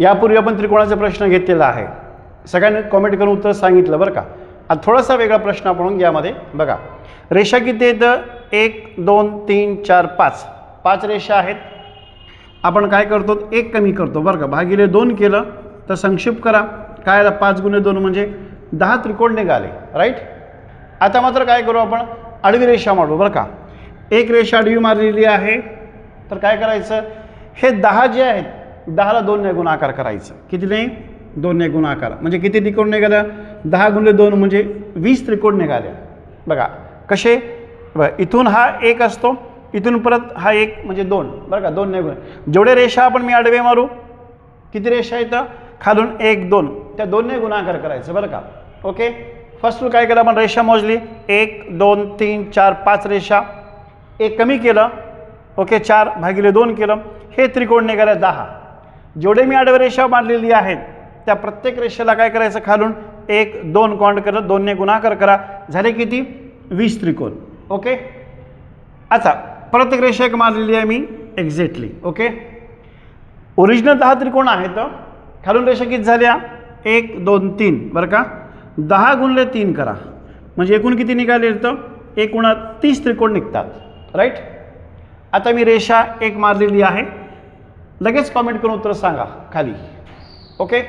यापूर्वी आपण त्रिकोणाचा प्रश्न घेतलेला आहे. सगळ्यांनी कॉमेंट करून उत्तर सांगितलं बरं का? आता थोडासा वेगळा प्रश्न आपण यामध्ये बघा. रेषा किती आहेत? एक दोन तीन चार पाच. पाच रेषा आहेत. आपण काय करतो? एक कमी करतो बरं का? भागिले दोन केलं तर संक्षिप्त करा. काय आलं? पाच गुणे दोन म्हणजे दहा त्रिकोण निघाले. राईट आता मात्र काय करू आपण? आडवी रेषा मारू बरं का? एक रेषा आडवी मारलेली आहे. तर काय करायचं? हे दहा जे आहेत दहाला दोनने गुणाकार करायचं. कितीने दोनने गुणाकार. म्हणजे किती त्रिकोण निघालं? दहा गुणले दोन म्हणजे वीस त्रिकोण निघाले. बघा कसे? बघा इथून हा एक असतो इथून परत हा एक म्हणजे दोन. बरं का? दोन गुण. जेवढे रेषा आपण मी आडवे मारू किती रेषा येतं खालून एक दोन. त्या दोनने गुणाकार करायचं बरं का? ओके? फर्स्ट काय केलं आपण? रेषा मोजली. एक दोन तीन चार पाच रेषा. एक कमी केलं. ओके चार भागिले दोन केलं. हे त्रिकोण निघालं दहा. जेवढे मी आडव्या रेषा मारलेली आहेत त्या प्रत्येक रेषेला काय करायचं खालून? एक दोन कॉन्ट करत दोनने गुणाकार करा. झाले किती? वीस त्रिकोण. ओके? अच्छा प्रत्येक रेषा एक मारलेली आहे मी एक्झॅक्टली ओके? ओरिजिनल दहा त्रिकोण आहेत खालून रेषा किती झाल्या? एक दोन तीन. बरं का? दहा गुणले तीन करा. म्हणजे एकूण किती निघाले तर एकूण तीस त्रिकोण निघतात. राईट आता मी रेषा एक मारलेली आहे. लगेच कॉमेंट करून उत्तर सांगा खाली. ओके